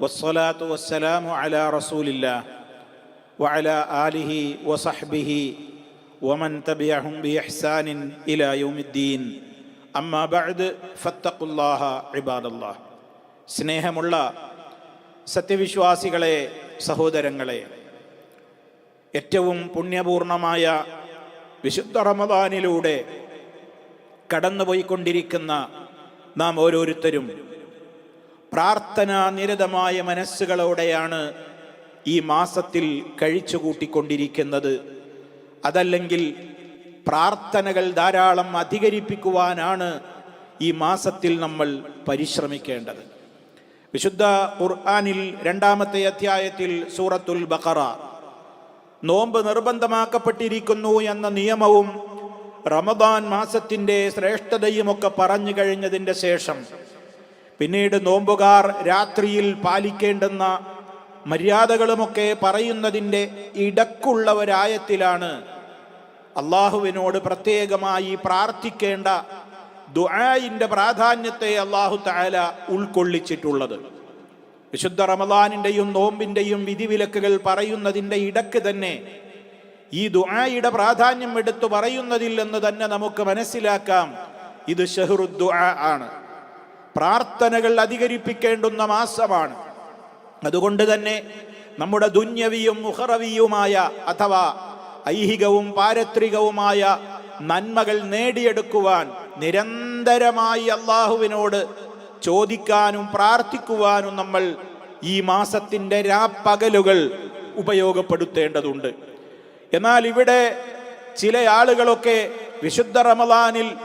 والصلاة والسلام على رسول الله وعلى آله وصحبه ومن تبعهم بإحسان إلى يوم الدين أما بعد فاتقوا الله عباد الله സ്നേഹമുള്ള സത്യവിശ്വാസികളെ സഹോദരങ്ങളെ ഏറ്റവും പുണ്യപൂർണമായ വിശുദ്ധ റമദാനിലൂടെ കടന്നുപോയിക്കൊണ്ടിരിക്കുന്ന നാം ഓരോരുത്തരും പ്രാർത്ഥനാ നിരതമായ മനസ്സുകളോടെയാണ് ഈ മാസത്തിൽ കഴിച്ചു കൂട്ടിക്കൊണ്ടിരിക്കുന്നത് അതല്ലെങ്കിൽ പ്രാർത്ഥനകൾ ധാരാളം അധികരിപ്പിക്കുവാനാണ് ഈ മാസത്തിൽ നമ്മൾ പരിശ്രമിക്കേണ്ടത്. വിശുദ്ധ ഖുർആാനിൽ രണ്ടാമത്തെ അധ്യായത്തിൽ സൂറത്തുൽ ബഖറ നോമ്പ് നിർബന്ധമാക്കപ്പെട്ടിരിക്കുന്നു എന്ന നിയമവും റമദാൻ മാസത്തിന്റെ ശ്രേഷ്ഠതയുമൊക്കെ പറഞ്ഞു കഴിഞ്ഞതിന്റെ ശേഷം പിന്നീട് നോമ്പുകാർ രാത്രിയിൽ പാലിക്കേണ്ടുന്ന മര്യാദകളുമൊക്കെ പറയുന്നതിന്റെ ഇടക്കുള്ള ഒരായത്തിലാണ് അള്ളാഹുവിനോട് പ്രത്യേകമായി പ്രാർത്ഥിക്കേണ്ട ദുആയിന്റെ പ്രാധാന്യത്തെ അള്ളാഹു താല ഉൾക്കൊള്ളിച്ചിട്ടുള്ളത്. വിശുദ്ധ റമദാനിന്റെയും നോമ്പിന്റെയും വിധിവിലക്കുകൾ പറയുന്നതിന്റെ ഇടയ്ക്ക് തന്നെ ഈ ദുആയുടെ പ്രാധാന്യം എടുത്തു പറയുന്നതിൽ എന്ന് തന്നെ നമുക്ക് മനസ്സിലാക്കാം. ഇത് ഷെഹ്റുദ്ദുആ ആണ്. പ്രാർത്ഥനകൾ അധികരിപ്പിക്കേണ്ടുന്ന മാസമാണ്. അതുകൊണ്ട് തന്നെ നമ്മുടെ ദുന്യവിയും മുഹറവിയുമായ അഥവാ ഐഹികവും പാരത്രികവുമായ നന്മകൾ നേടിയെടുക്കുവാൻ നിരന്തരമായി അള്ളാഹുവിനോട് ചോദിക്കാനും പ്രാർത്ഥിക്കുവാനും നമ്മൾ ഈ മാസത്തിന്റെ രാപ്പകലുകൾ ഉപയോഗപ്പെടുത്തേണ്ടതുണ്ട്. എന്നാൽ ഇവിടെ ചില ആളുകളൊക്കെ വിശുദ്ധ റമദാനിൽ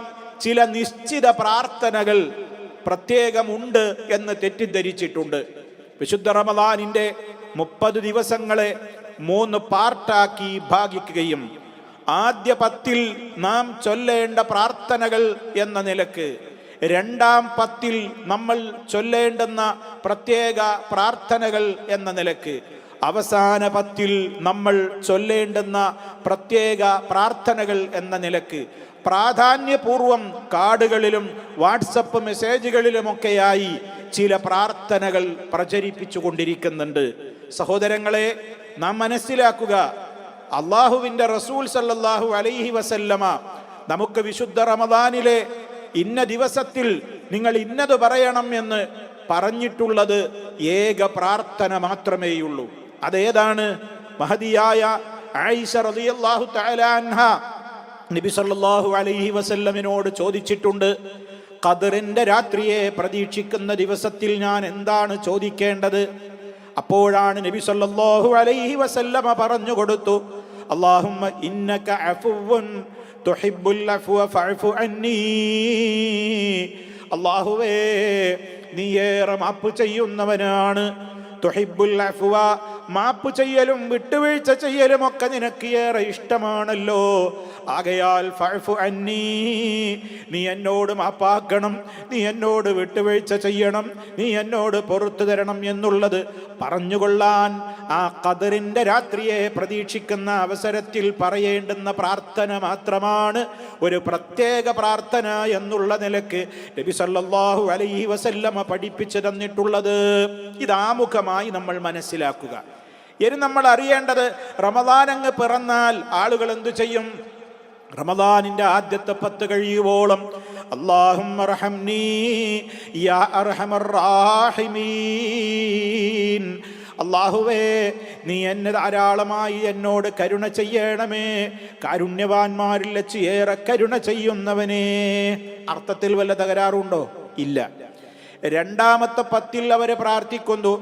ചില നിശ്ചിത പ്രാർത്ഥനകൾ പ്രത്യേകമുണ്ട് എന്ന് തെറ്റിദ്ധരിച്ചിട്ടുണ്ട്. വിശുദ്ധ റമദാനിന്റെ മുപ്പത് ദിവസങ്ങളെ മൂന്ന് പാർട്ടാക്കി ഭാഗിക്കുകയും ആദ്യ പത്തിൽ നാം ചൊല്ലേണ്ട പ്രാർത്ഥനകൾ എന്ന നിലയ്ക്ക് രണ്ടാം പത്തിൽ നമ്മൾ ചൊല്ലേണ്ടുന്ന പ്രത്യേക പ്രാർത്ഥനകൾ എന്ന നിലയ്ക്ക് അവസാന പത്തിൽ നമ്മൾ ചൊല്ലേണ്ടുന്ന പ്രത്യേക പ്രാർത്ഥനകൾ എന്ന നിലയ്ക്ക് പ്രാധാന്യപൂർവം കാർഡുകളിലും വാട്സപ്പ് മെസ്സേജുകളിലുമൊക്കെയായി ചില പ്രാർത്ഥനകൾ പ്രചരിപ്പിച്ചു കൊണ്ടിരിക്കുന്നുണ്ട്. സഹോദരങ്ങളെ നാം മനസ്സിലാക്കുക അള്ളാഹുവിന്റെ റസൂൽ സല്ലാഹു അലൈഹി വസല്ലമ നമുക്ക് വിശുദ്ധ റമദാനിലെ ഇന്ന ദിവസത്തിൽ നിങ്ങൾ ഇന്നത് പറയണം എന്ന് പറഞ്ഞിട്ടുള്ളത് ഏക പ്രാർത്ഥന മാത്രമേയുള്ളൂ. അതേതാണ്? മഹതിയായ ആയിഷ റളിയല്ലാഹു തആല അൻഹ നബി സല്ലല്ലാഹു അലൈഹി വസല്ലമിനോട് ചോദിച്ചിട്ടുണ്ട് ഖദറിന്റെ രാത്രിയെ പ്രതീക്ഷിക്കുന്ന ദിവസത്തിൽ ഞാൻ എന്താണ് ചോദിക്കേണ്ടത്? അപ്പോഴാണ് നബി സല്ലല്ലാഹു അലൈഹി വസല്ലമ പറഞ്ഞു കൊടുത്തു അല്ലാഹുമ്മ ഇന്നക അഫുവ്വുൻ തുഹിബ്ബുൽ അഫ്വ ഫഅഫു അന്നീ. അല്ലാഹുവേ നീ ഏറെ മാപ്പ് ചെയ്യുന്നവനാണ്. തുഹിബ്ബുൽ അഫ്വ മാപ്പ് ചെയ്യലും വിട്ടുവീഴ്ച ചെയ്യലും ഒക്കെ നിനക്ക് ഏറെ ഇഷ്ടമാണല്ലോ. ആകയാൽ നീ എന്നോട് മാപ്പാക്കണം നീ എന്നോട് വിട്ടുവീഴ്ച ചെയ്യണം നീ എന്നോട് പുറത്തു തരണം എന്നുള്ളത് പറഞ്ഞുകൊള്ളാൻ ആ കതിറിന്റെ രാത്രിയെ പ്രതീക്ഷിക്കുന്ന അവസരത്തിൽ പറയേണ്ടുന്ന പ്രാർത്ഥന മാത്രമാണ് ഒരു പ്രത്യേക പ്രാർത്ഥന എന്നുള്ള നിലയ്ക്ക് നബി സല്ലല്ലാഹു അലൈഹി വസല്ലമ പഠിപ്പിച്ചു തന്നിട്ടുള്ളത്. ഇതാമുഖമായി നമ്മൾ മനസ്സിലാക്കുക. ഇനി നമ്മൾ അറിയേണ്ടത് റമദാൻ അങ്ങ് പിറന്നാൽ ആളുകൾ എന്തു ചെയ്യും? റമദാനിന്റെ ആദ്യത്തെ പത്ത് കഴിയുവോളം അള്ളാഹും അള്ളാഹുവേ നീ എന്നെ ധാരാളമായി എന്നോട് കരുണ ചെയ്യണമേ. കാരുണ്യവാന്മാരിൽ വെച്ച് ഏറെ കരുണ ചെയ്യുന്നവനേ. അർത്ഥത്തിൽ വല്ല തകരാറുണ്ടോ? ഇല്ല. രണ്ടാമത്തെ പത്തിൽ അവരെ പ്രാർത്ഥിക്കുന്നു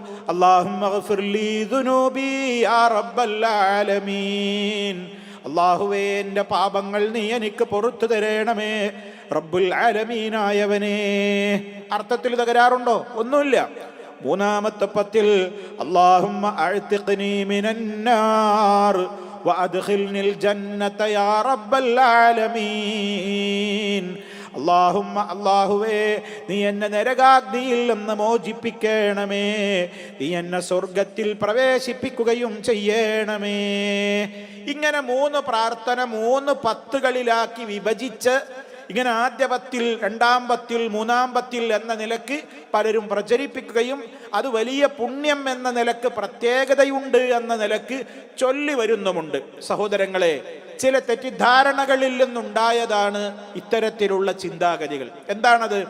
അള്ളാഹുവേ എൻ്റെ പാപങ്ങൾ നീ എനിക്ക് പുറത്തു തരണമേ റബ്ബുൽ ആലമീനായവനേ അർത്ഥത്തിൽ തകരാറുണ്ടോ ഒന്നുമില്ല മൂന്നാമത്തെ പത്തിൽ അള്ളാഹുമ്മ അഴ്ത്തിഖ്നി മിനന്നാർ وأدخلني الجنة يا رب العالمين അള്ളാഹുമ്മ അള്ളാഹുവേ നീ എന്നെ നരകാഗ്നിയിൽ നിന്ന് മോചിപ്പിക്കണമേ. നീ എന്നെ സ്വർഗത്തിൽ പ്രവേശിപ്പിക്കുകയും ചെയ്യണമേ. ഇങ്ങനെ മൂന്ന് പ്രാർത്ഥന മൂന്ന് പത്തുകളിലാക്കി വിഭജിച്ച് ഇങ്ങനെ ആദ്യ പത്തിൽ രണ്ടാം പത്തിൽ മൂന്നാം പത്തിൽ എന്ന നിലയ്ക്ക് പലരും പ്രചരിപ്പിക്കുകയും അത് വലിയ പുണ്യം എന്ന നിലയ്ക്ക് പ്രത്യേകതയുണ്ട് എന്ന നിലയ്ക്ക് ചൊല്ലി വരുന്നുമുണ്ട് സഹോദരങ്ങളെ ചില തെറ്റിദ്ധാരണകളിൽ നിന്നുണ്ടായതാണ് ഇത്തരത്തിലുള്ള ചിന്താഗതികൾ. എന്താണത്?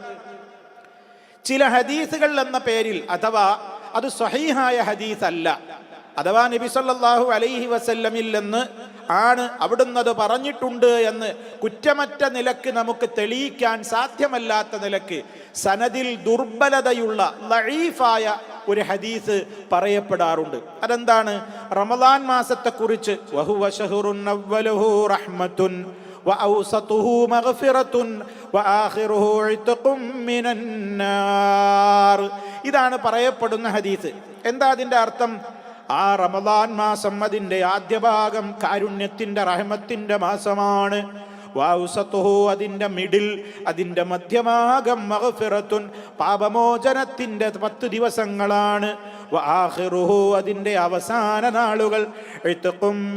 ചില ഹദീസുകൾ എന്ന പേരിൽ അഥവാ അത് സ്വഹീഹായ ഹദീസ് അല്ല അഥവാ നബി സല്ലാഹു അലൈഹി വസല്ലമില്ലെന്ന് ആണ് അവിടുന്നത് പറഞ്ഞിട്ടുണ്ട് എന്ന് കുറ്റമറ്റ നിലയ്ക്ക് നമുക്ക് തെളിയിക്കാൻ സാധ്യമല്ലാത്ത നിലയ്ക്ക് സനദിൽ ദുർബലതയുള്ള ലഴീഫായ ഒരു ഹദീസ് പറയപ്പെടാറുണ്ട്. അതെന്താണ്? റമദാൻ മാസത്തെക്കുറിച്ച് ഇതാണ് പറയപ്പെടുന്ന ഹദീസ്. എന്താ അതിന്റെ അർത്ഥം? ആ റമദാൻ മാസം അതിന്റെ ആദ്യ ഭാഗം കാരുണ്യത്തിന്റെ റഹമത്തിന്റെ മാസമാണ്. വാവുസത്തുഹോ അതിന്റെ മിഡിൽ അതിന്റെ മധ്യഭാഗം മഹഫിറത്തുൻ പാപമോചനത്തിന്റെ പത്ത് ദിവസങ്ങളാണ്. വാഹിറുഹു അതിന്റെ അവസാന നാളുകൾ എഴുത്തുക്കും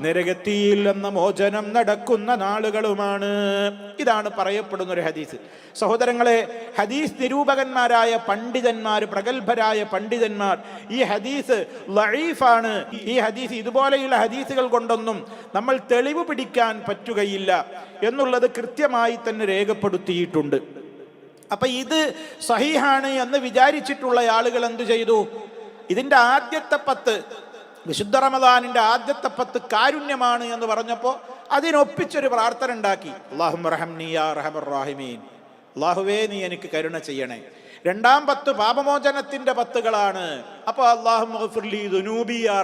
നരകത്തിയിൽ എന്ന മോചനം നടക്കുന്ന നാളുകളുമാണ്. ഇതാണ് പറയപ്പെടുന്ന ഒരു ഹദീസ്. സഹോദരങ്ങളെ ഹദീസ് നിരൂപകന്മാരായ പണ്ഡിതന്മാർ പ്രഗത്ഭരായ പണ്ഡിതന്മാർ ഈ ഹദീസ് ലഴീഫാണ് ഈ ഹദീസ് ഇതുപോലെയുള്ള ഹദീസുകൾ കൊണ്ടൊന്നും നമ്മൾ തെളിവ് പിടിക്കാൻ പറ്റുകയില്ല എന്നുള്ളത് കൃത്യമായി തന്നെ രേഖപ്പെടുത്തിയിട്ടുണ്ട്. അപ്പൊ ഇത് സഹിഹാണ് എന്ന് വിചാരിച്ചിട്ടുള്ള ആളുകൾ എന്തു ചെയ്തു? ഇതിന്റെ ആദ്യത്തെ പത്ത് വിശുദ്ധ റമദാനിന്റെ ആദ്യത്തെ പത്ത് കാരുണ്യമാണ് എന്ന് പറഞ്ഞപ്പോൾ അതിനൊപ്പിച്ചൊരു പ്രാർത്ഥന ഉണ്ടാക്കി. അള്ളാഹുറഹംറാഹിമീൻ അള്ളാഹുവേ നീ എനിക്ക് കരുണ ചെയ്യണേ. രണ്ടാം പത്ത് പാപമോചനത്തിന്റെ പത്തുകളാണ്.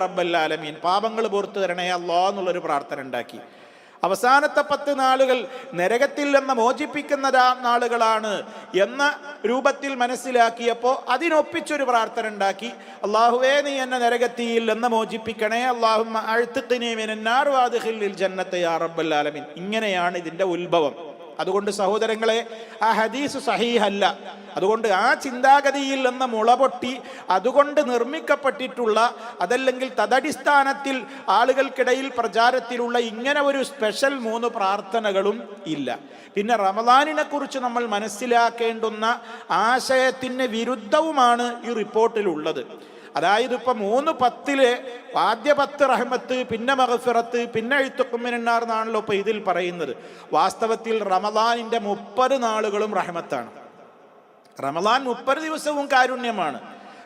റബ്ബൽ ആലമീൻ. പാപങ്ങൾ പുറത്തു തരണേ അള്ളാഹ് എന്നുള്ളൊരു പ്രാർത്ഥന ഉണ്ടാക്കി. അവസാനത്തെ പത്ത് നാളുകൾ നരകത്തിൽ നിന്ന് മോചിപ്പിക്കുന്ന നാളുകളാണ് എന്ന രൂപത്തിൽ മനസ്സിലാക്കിയപ്പോൾ അതിനൊപ്പിച്ചൊരു പ്രാർത്ഥന ഉണ്ടാക്കി. അള്ളാഹുവേ നീ എന്നെ നരകത്തിയിൽ നിന്ന് മോചിപ്പിക്കണേ. അള്ളാഹു ജന്നത്തെ യാ റബ്ബൽ ആലമീൻ. ഇങ്ങനെയാണ് ഇതിന്റെ ഉത്ഭവം. അതുകൊണ്ട് സഹോദരങ്ങളെ ആ ഹദീസ് സഹീഹല്ല. അതുകൊണ്ട് ആ ചിന്താഗതിയിൽ നിന്ന് മുളപൊട്ടി അതുകൊണ്ട് നിർമ്മിക്കപ്പെട്ടിട്ടുള്ള അതല്ലെങ്കിൽ തദടിസ്ഥാനത്തിൽ ആളുകൾക്കിടയിൽ പ്രചാരത്തിലുള്ള ഇങ്ങനെ ഒരു സ്പെഷ്യൽ മൂന്ന് പ്രാർത്ഥനകളും ഇല്ല. പിന്നെ റമദാനിനെ കുറിച്ച് നമ്മൾ മനസ്സിലാക്കേണ്ടുന്ന ആശയത്തിന് വിരുദ്ധവുമാണ് ഈ റിപ്പോർട്ടിലുള്ളത് അതായത് ഇപ്പൊ മൂന്ന് പത്തിൽ ആദ്യ പത്ത് റഹ്മത്ത് പിന്നെ മഹഫിറത്ത് പിന്നെ എഴുത്തുക്കുമ്മിനാർ എന്നാണല്ലോ ഇപ്പൊ ഇതിൽ പറയുന്നത്. വാസ്തവത്തിൽ റമദാനിന്റെ മുപ്പത് നാളുകളും റഹ്മത്താണ്. റമദാൻ മുപ്പത് ദിവസവും കാരുണ്യമാണ്.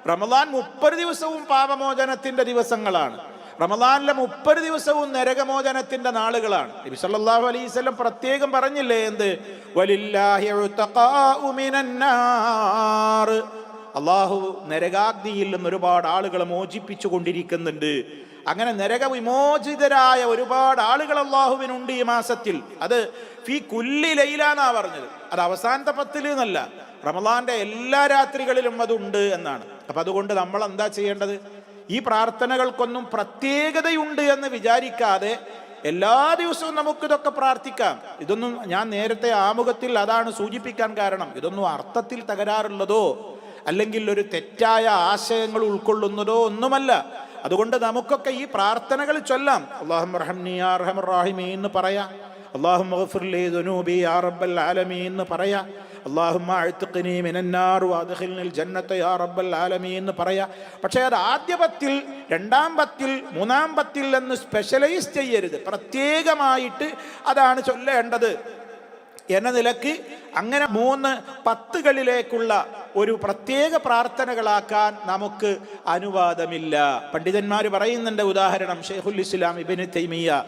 റമദാൻ മുപ്പത് ദിവസവും പാപമോചനത്തിന്റെ ദിവസങ്ങളാണ്. റമദാനിലെ മുപ്പത് ദിവസവും നരകമോചനത്തിന്റെ നാളുകളാണ്. നബി സല്ലല്ലാഹു അലൈഹി വസല്ലം പ്രത്യേകം പറഞ്ഞില്ലേ എന്ത്? വലില്ലാഹി ഉതഖാഉ മിനന്നാർ. അള്ളാഹു നരകാഗ്നിയിൽ നിന്ന് ഒരുപാട് ആളുകളെ മോചിപ്പിച്ചു കൊണ്ടിരിക്കുന്നുണ്ട്. അങ്ങനെ നരക വിമോചിതരായ ഒരുപാട് ആളുകൾ അള്ളാഹുവിനുണ്ട് ഈ മാസത്തിൽ. അത് ഫി കുല്ലി ലൈലാന്നാ പറഞ്ഞത്. അത് അവസാനത്തെ പത്തിൽ എന്നല്ല. റമദാന്റെ എല്ലാ രാത്രികളിലും അതുണ്ട് എന്നാണ്. അപ്പൊ അതുകൊണ്ട് നമ്മൾ എന്താ ചെയ്യേണ്ടത്? ഈ പ്രാർത്ഥനകൾക്കൊന്നും പ്രത്യേകതയുണ്ട് എന്ന് വിചാരിക്കാതെ എല്ലാ ദിവസവും നമുക്ക് ഇതൊക്കെ പ്രാർത്ഥിക്കാം. ഇതൊന്നും ഞാൻ നേരത്തെ ആമുഖത്തിൽ അതാണ് സൂചിപ്പിക്കാൻ കാരണം. ഇതൊന്നും അർത്ഥത്തിൽ തകരാറുള്ളതോ അല്ലെങ്കിൽ ഒരു തെറ്റായ ആശയങ്ങൾ ഉൾക്കൊള്ളുന്നതോ ഒന്നുമല്ല. അതുകൊണ്ട് നമുക്കൊക്കെ ഈ പ്രാർത്ഥനകൾ ചൊല്ലാം. അള്ളാഹു റഹ്മി എന്ന് പറയാം. അള്ളാഹു എന്ന് പറയാ. അള്ളാഹുമ്മ മിനന്നാർ വാദഖിൽനിൽ ജന്നത്തെ യാ റബ്ബൽ ആലമീ എന്ന് പറയാ. പക്ഷേ അത് ആദ്യ പത്തിൽ രണ്ടാം പത്തിൽ മൂന്നാം പത്തിൽ എന്ന് സ്പെഷ്യലൈസ് ചെയ്യരുത്. പ്രത്യേകമായിട്ട് അതാണ് ചൊല്ലേണ്ടത്. എന്ന നിലയ്ക്ക് അങ്ങനെ മൂന്ന് പത്തുകളിലേക്കുള്ള ഒരു പ്രത്യേക പ്രാർത്ഥനകളാക്കാൻ നമുക്ക് അനുവാദമില്ല. പണ്ഡിതന്മാർ പറയുന്നുണ്ട് ഉദാഹരണം ഷെയ്ഖുൽ ഇസ്ലാം ഇബിന് തൈമിയ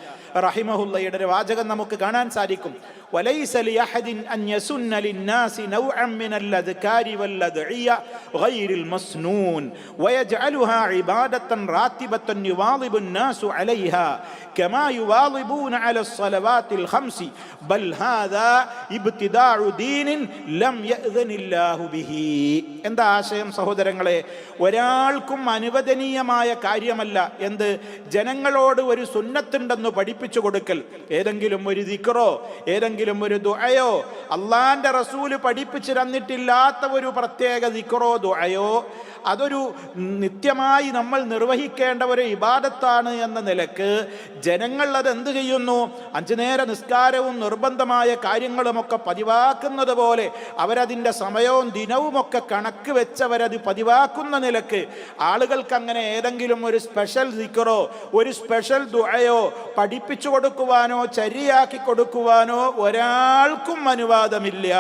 റഹിമഹുല്ലയുടെ വാചകം നമുക്ക് കാണാൻ സാധിക്കും. وليس لأحد أن يسن للناس نوعا من الأذكار والأدعية غير المسنون ويجعلها عبادة راتبة يواظب الناس عليها كما يواظبون على الصلوات الخمس بل هذا ابتداع دين لم يأذن الله به എന്താ ആശയം സഹോദരങ്ങളെ ഒരാൾക്കും അനുവദനീയമായ കാര്യമല്ല എന്ത് ജനങ്ങളോട് ഒരു സുന്നത്തുണ്ടെന്ന് പഠിപ്പിച്ചു കൊടുക്കൽ ഏതെങ്കിലും ഒരു ദിക്റോ ഏതെങ്കിലും ഒരു ദുഅയോ അള്ളാന്റെ റസൂൽ പഠിപ്പിച്ചു തന്നിട്ടില്ലാത്ത ഒരു പ്രത്യേക ദിക്കറോ ദുഅയോ അതൊരു നിത്യമായി നമ്മൾ നിർവഹിക്കേണ്ട ഒരു ഇബാദത്താണ് എന്ന നിലയ്ക്ക് ജനങ്ങൾ അത് എന്ത് ചെയ്യുന്നു? അഞ്ചു നേര നിസ്കാരവും നിർബന്ധമായ കാര്യങ്ങളുമൊക്കെ പതിവാക്കുന്നത് പോലെ അവരതിന്റെ സമയവും ദിനവുമൊക്കെ കണക്ക് വെച്ചവരത് പതിവാക്കുന്ന നിലയ്ക്ക് ആളുകൾക്ക് അങ്ങനെ ഏതെങ്കിലും ഒരു സ്പെഷ്യൽ ദിക്കറോ ഒരു സ്പെഷ്യൽ ദുഴയോ പഠിപ്പിച്ചു കൊടുക്കുവാനോ ചരിയാക്കി കൊടുക്കുവാനോ ഒരാൾക്കും അനുവാദമില്ല.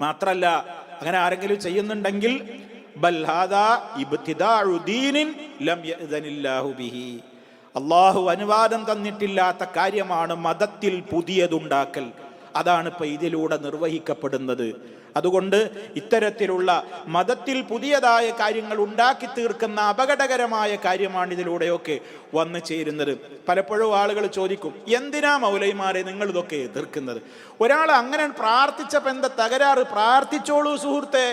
മാത്രല്ല അങ്ങനെ ആരെങ്കിലും ചെയ്യുന്നുണ്ടെങ്കിൽ അള്ളാഹു അനുവാദം തന്നിട്ടില്ലാത്ത കാര്യമാണ് മതത്തിൽ പുതിയതുണ്ടാക്കൽ. അതാണ് ഇപ്പൊ ഇതിലൂടെ നിർവഹിക്കപ്പെടുന്നത്. അതുകൊണ്ട് ഇത്തരത്തിലുള്ള മതത്തിൽ പുതിയതായ കാര്യങ്ങൾ ഉണ്ടാക്കി തീർക്കുന്ന അപകടകരമായ കാര്യമാണ് ഇതിലൂടെയൊക്കെ വന്നു ചേരുന്നത്. പലപ്പോഴും ആളുകൾ ചോദിക്കും എന്തിനാ മൗലൈമാരെ നിങ്ങൾ ഇതൊക്കെ എതിർക്കുന്നത്? ഒരാൾ അങ്ങനെ പ്രാർത്ഥിച്ചപ്പോൾ എന്താ തകരാറ് പ്രാർത്ഥിച്ചോളൂ സുഹൃത്തെ.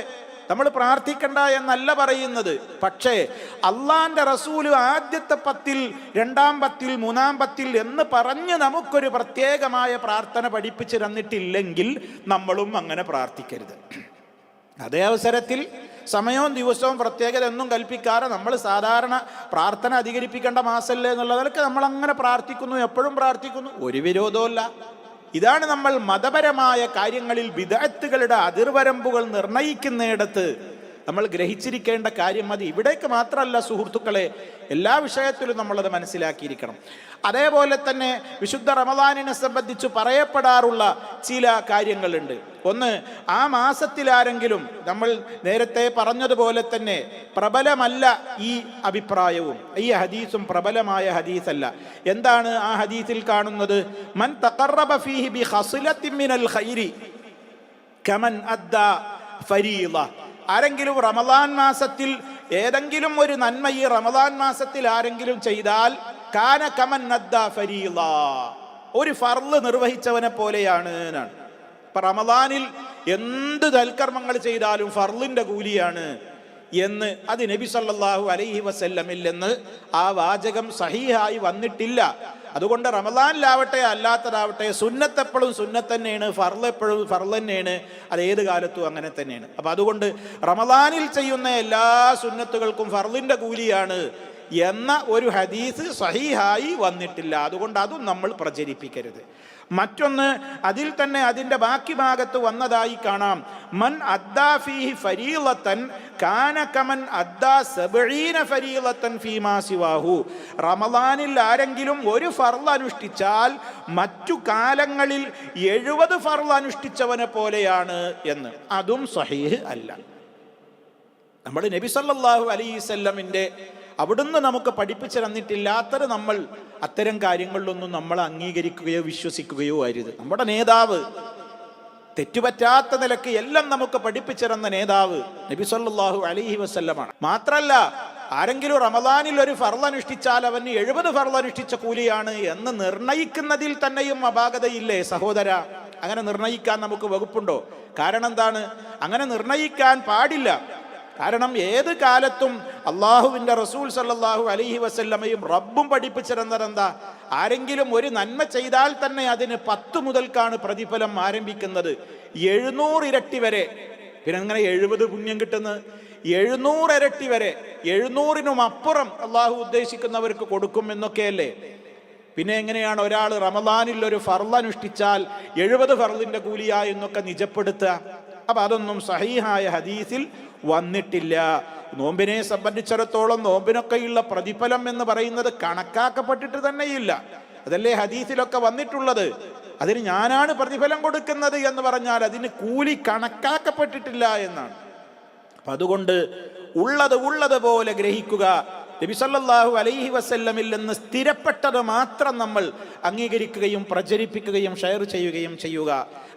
നമ്മൾ പ്രാർത്ഥിക്കണ്ട എന്നല്ല പറയുന്നത്. പക്ഷേ അള്ളാന്റെ റസൂൽ ആദ്യത്തെ പത്തിൽ രണ്ടാം പത്തിൽ മൂന്നാം പത്തിൽ എന്ന് പറഞ്ഞ് നമുക്കൊരു പ്രത്യേകമായ പ്രാർത്ഥന പഠിപ്പിച്ചു തന്നിട്ടില്ലെങ്കിൽ നമ്മളും അങ്ങനെ പ്രാർത്ഥിക്കരുത്. അതേ അവസരത്തിൽ സമയവും ദിവസവും പ്രത്യേകത ഒന്നും കൽപ്പിക്കാതെ നമ്മൾ സാധാരണ പ്രാർത്ഥന അധികരിപ്പിക്കേണ്ട മാസമല്ലേ എന്നുള്ളതൊക്കെ നമ്മൾ അങ്ങനെ പ്രാർത്ഥിക്കുന്നു എപ്പോഴും പ്രാർത്ഥിക്കുന്നു. ഒരു വിരോധവുമില്ല. ഇതാണ് നമ്മൾ മതപരമായ കാര്യങ്ങളിൽ വിദഗ്ധകളുടെ അതിർവരമ്പുകൾ നിർണയിക്കുന്നിടത്ത് നമ്മൾ ഗ്രഹിച്ചിരിക്കേണ്ട കാര്യം മതി. ഇവിടേക്ക് മാത്രമല്ല സുഹൃത്തുക്കളെ എല്ലാ വിഷയത്തിലും നമ്മളത് മനസ്സിലാക്കിയിരിക്കണം. അതേപോലെ തന്നെ വിശുദ്ധ റമദാനിനെ സംബന്ധിച്ച് പറയപ്പെടാറുള്ള ചില കാര്യങ്ങളുണ്ട്. ഒന്ന് ആ മാസത്തിലാരെങ്കിലും നമ്മൾ നേരത്തെ പറഞ്ഞതുപോലെ തന്നെ പ്രബലമല്ല ഈ അഭിപ്രായവും. ഈ ഹദീസും പ്രബലമായ ഹദീസല്ല. എന്താണ് ആ ഹദീസിൽ കാണുന്നത്? മൻ തഖറബ ഫീഹി ബി ഖസ്ലത്തിൻ മിനൽ ഖൈരി കമൻ അദ്ദ ഫരീള ആരെങ്കിലും റമദാൻ മാസത്തിൽ ഏതെങ്കിലും ഒരു നന്മ ഈ റമദാൻ മാസത്തിൽ ആരെങ്കിലും ചെയ്താൽ കാന കമൻ ഒരു ഫർൾ നിർവഹിച്ചവനെ പോലെയാണ് ഇപ്പൊ റമദാനിൽ എന്ത് തൽക്കർമ്മങ്ങൾ ചെയ്താലും ഫർളിന്റെ കൂലിയാണ് എന്ന് അത് നബി സല്ലാഹു അലൈഹി വസല്ലമിൽ ആ വാചകം സഹീഹായി വന്നിട്ടില്ല. അതുകൊണ്ട് റമദാനിലാവട്ടെ അല്ലാത്തതാവട്ടെ സുന്നത്ത് എപ്പോഴും സുന്നത്ത് തന്നെയാണ് ഫർൾ എപ്പോഴും ഫർൾ തന്നെയാണ് അത് ഏത് കാലത്തും അങ്ങനെ തന്നെയാണ്. അപ്പം അതുകൊണ്ട് റമദാനിൽ ചെയ്യുന്ന എല്ലാ സുന്നത്തുകൾക്കും ഫർളിന്റെ കൂലിയാണ് എന്ന ഒരു ഹദീസ് സഹിഹായി വന്നിട്ടില്ല. അതുകൊണ്ട് അതും നമ്മൾ പ്രചരിപ്പിക്കരുത്. മറ്റൊന്ന് അതിൽ തന്നെ അതിന്റെ ബാക്കി ഭാഗത്ത് വന്നതായി കാണാം. മൻ അദ്ദാ ഫീഹി കാനകമൻ കാന കമൻ അദ്ദാ സബഈന ഫരീലത്തൻ ഫീമാ സിവാഹു. റമദാനിൽ ആരെങ്കിലും ഒരു ഫർൾ അനുഷ്ഠിച്ചാൽ മറ്റു കാലങ്ങളിൽ എഴുപത് ഫർൾ അനുഷ്ഠിച്ചവനെ പോലെയാണ് എന്ന്. അതും സഹീഹ് അല്ല. നമ്മൾ നബി സല്ലല്ലാഹു അലൈവല്ലമിന്റെ അവിടുന്ന് നമുക്ക് പഠിപ്പിച്ചു തന്നിട്ടില്ലാത്തത് നമ്മൾ അത്തരം കാര്യങ്ങളിലൊന്നും നമ്മൾ അംഗീകരിക്കുകയോ വിശ്വസിക്കുകയോ അരുത് നമ്മുടെ നേതാവ് തെറ്റുപറ്റാത്ത നിലയ്ക്ക് എല്ലാം നമുക്ക് പഠിപ്പിച്ചു തന്ന നേതാവ് നബി സല്ലാഹു അലഹി വസ്ല്ലമാണ്. മാത്രല്ല ആരെങ്കിലും റമദാനിൽ ഒരു ഫർൾ അവന് എഴുപത് ഫർൾ അനുഷ്ഠിച്ച കൂലിയാണ് എന്ന് നിർണയിക്കുന്നതിൽ തന്നെയും അപാകതയില്ലേ സഹോദര? അങ്ങനെ നിർണയിക്കാൻ നമുക്ക് വകുപ്പുണ്ടോ? കാരണം എന്താണ്? അങ്ങനെ നിർണയിക്കാൻ പാടില്ല. കാരണം ഏത് കാലത്തും അള്ളാഹുവിന്റെ റസൂൽ സല്ലാഹു അലഹി വസല്ലമയും റബ്ബും പഠിപ്പിച്ചിരുന്നതെന്താ? ആരെങ്കിലും ഒരു നന്മ ചെയ്താൽ തന്നെ അതിന് പത്ത് മുതൽക്കാണ് പ്രതിഫലം ആരംഭിക്കുന്നത്. എഴുന്നൂറ് ഇരട്ടി വരെ. പിന്നെ അങ്ങനെ എഴുപത് പുണ്യം കിട്ടുന്ന എഴുന്നൂറ് ഇരട്ടി വരെ. എഴുന്നൂറിനും അപ്പുറം അള്ളാഹു ഉദ്ദേശിക്കുന്നവർക്ക് കൊടുക്കും എന്നൊക്കെയല്ലേ? പിന്നെ എങ്ങനെയാണ് ഒരാൾ റമദാനിൽ ഒരു ഫർൾ അനുഷ്ഠിച്ചാൽ എഴുപത് ഫർളിന്റെ കൂലിയായി എന്നൊക്കെ നിജപ്പെടുത്തുക? അപ്പൊ അതൊന്നും സഹീഹായ ഹദീസിൽ വന്നിട്ടില്ല. നോമ്പിനെ സംബന്ധിച്ചിടത്തോളം നോമ്പിനൊക്കെയുള്ള പ്രതിഫലം എന്ന് പറയുന്നത് കണക്കാക്കപ്പെട്ടിട്ട് തന്നെയില്ല. അതല്ലേ ഹദീസിലൊക്കെ വന്നിട്ടുള്ളത്? അതിന് ഞാനാണ് പ്രതിഫലം കൊടുക്കുന്നത് എന്ന് പറഞ്ഞാൽ അതിന് കൂലി കണക്കാക്കപ്പെട്ടിട്ടില്ല എന്നാണ്. അപ്പം അതുകൊണ്ട് ഉള്ളത് ഉള്ളത് പോലെ ഗ്രഹിക്കുക. നബി സല്ലല്ലാഹു അലൈഹി വസല്ലമിൽ നിന്ന് സ്ഥിരപ്പെട്ടത് മാത്രം നമ്മൾ അംഗീകരിക്കുകയും പ്രചരിപ്പിക്കുകയും ഷെയർ ചെയ്യുകയും ചെയ്യുക.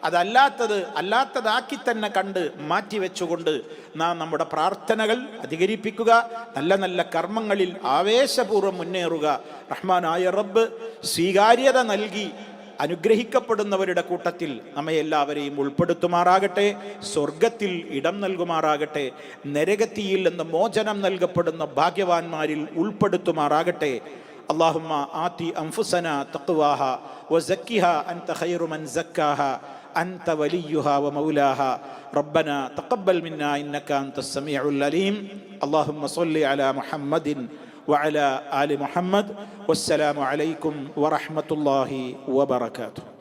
അതല്ലാത്തത് അല്ലാത്തതാക്കി തന്നെ കണ്ട് മാറ്റിവെച്ചുകൊണ്ട് നാം നമ്മുടെ പ്രാർത്ഥനകൾ അധികരിപ്പിക്കുക നല്ല നല്ല കർമ്മങ്ങളിൽ ആവേശപൂർവം മുന്നേറുക. റഹ്മാനായ റബ്ബ് സ്വീകാര്യത നൽകി അനുഗ്രഹിക്കപ്പെടുന്നവരുടെ കൂട്ടത്തിൽ നമ്മെ എല്ലാവരെയും ഉൾപ്പെടുത്തുമാറാകട്ടെ സ്വർഗത്തിൽ ഇടം നൽകുമാറാകട്ടെ നരകത്തിയിൽ നിന്ന് മോചനം നൽകപ്പെടുന്ന ഭാഗ്യവാന്മാരിൽ ഉൾപ്പെടുത്തുമാറാകട്ടെ اللهم آتي أنفسنا تقواها وزكها أنت خير من زكاها أنت وليها ومولاها ربنا تقبل منا إنك أنت السميع العليم اللهم صل على محمد وعلى آل محمد والسلام عليكم ورحمة الله وبركاته.